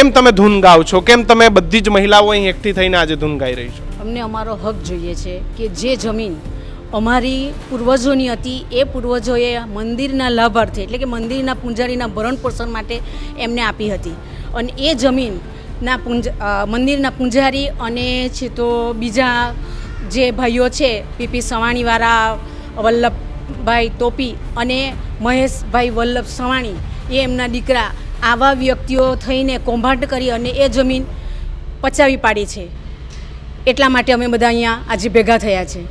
કેમ તમે ધૂન ગાઓ છો? કેમ તમે બધી જ મહિલાઓ અહીં એકઠી થઈને આજે ધૂન ગાઈ રહી છો? અમને અમારો હક જોઈએ છે કે જે જમીન અમારી પૂર્વજોની હતી, એ પૂર્વજોએ મંદિરના લાભાર્થે, એટલે કે મંદિરના પૂંજારીના ભરણ પોષણ માટે એમને આપી હતી. અને એ જમીનના પૂંજ મંદિરના પૂંજારી અને છે તો બીજા જે ભાઈઓ છે, પીપી સવાણીવાળા, વલ્લભભાઈ તોપી અને મહેશભાઈ વલ્લભ સવાણી, એ એમના દીકરા આવા વ્યક્તિઓ થઈને કૌભાંડ કરી અને એ જમીન પચાવી પાડી છે. એટલા માટે અમે બધા અહીંયા આજે ભેગા થયા છે.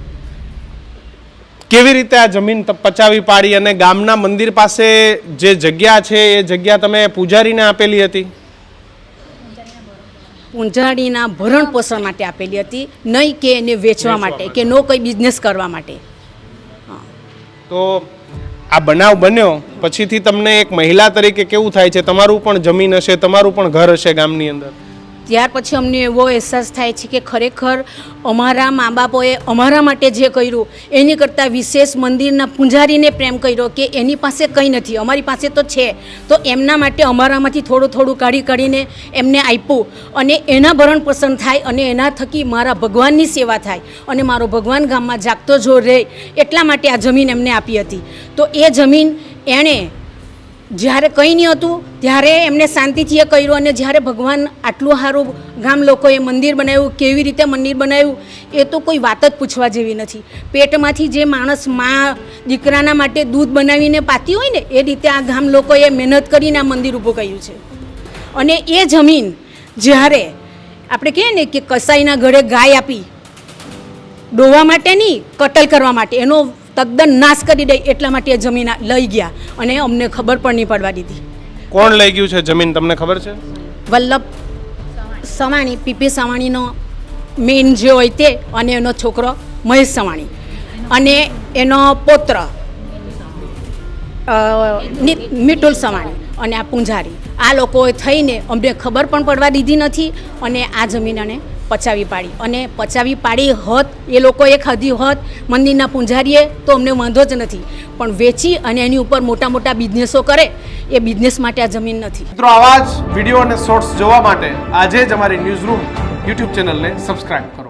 કેવી રીતે આ જમીન પચાવી પાડી અને ગામના મંદિર પાસે જે જગ્યા છે એ જગ્યા તમે પૂજારીને આપેલી હતી? પૂંજાડીના ભરણ પોષણ માટે આપેલી હતી નહીં કે એને વેચવા માટે કે નો કોઈ બિઝનેસ કરવા માટે. તો આ બનાવ બન્યો, પછીથી તમને એક મહિલા તરીકે કેવું થાય છે? તમારું પણ જમીન હશે, તમારું પણ ઘર હશે ગામની અંદર. ત્યાર પછી અમને એવો અહેસાસ થાય છે કે ખરેખર અમારા મા બાપોએ અમારા માટે જે કર્યું, એની કરતાં વિશેષ મંદિરના પૂંજારીને પ્રેમ કર્યો કે એની પાસે કંઈ નથી, અમારી પાસે તો છે. તો એમના માટે અમારામાંથી થોડું થોડું કાઢી કાઢીને એમને આપ્યું અને એના ભરણ પોષણ થાય અને એના થકી મારા ભગવાનની સેવા થાય અને મારો ભગવાન ગામમાં જાગતો જો રહે એટલા માટે આ જમીન એમને આપી હતી. તો એ જમીન એણે જ્યારે કંઈ નહીં હતું, ત્યારે એમને શાંતિથી એ કર્યું અને જ્યારે ભગવાન આટલું સારું ગામ લોકોએ મંદિર બનાવ્યું, કેવી રીતે મંદિર બનાવ્યું, એ તો કોઈ વાત જ પૂછવા જેવી નથી. પેટમાંથી જે માણસ મા દીકરાના માટે દૂધ બનાવીને પાતી હોય ને, એ રીતે આ ગામ લોકોએ મહેનત કરીને આ મંદિર ઊભું કર્યું છે. અને એ જમીન જ્યારે આપણે કહીએ ને કે કસાઈના ઘરે ગાય આપી, ડોવા માટે નહીં, કટલ કરવા માટે, એનો તદ્દન નાશ કરી દે એટલા માટે એ જમીન આ લઈ ગયા. અને અમને ખબર પણ નહીં પડવા દીધી. કોણ લઈ ગયું છે જમીન તમને ખબર છે? વલ્લભ સવાણી પીપી સવાણીનો મેઇન જે હોય તે અને એનો છોકરો મહેશ સવાણી. અને એનો પૌત્ર મિટુલ સવાણી અને આ પૂંજારી. આ લોકોએ થઈને અમને ખબર પણ પડવા દીધી નથી અને આ જમીન અને પચાવી પાડી. અને પચાવી પાડી હોત, એ લોકોએ ખાધી હોત, મંદિરના પૂંજારીએ, તો અમને વાંધો જ નથી. પણ વેચી અને એની ઉપર મોટા મોટા બિઝનેસો કરે, એ બિઝનેસ માટે આ જમીન નથી. મિત્રો, આવા જ વીડિયો અને શોર્ટ્સ જોવા માટે આજે જ અમારી ન્યૂઝ રૂમ યુટ્યુબ ચેનલને સબસ્ક્રાઇબ કરો.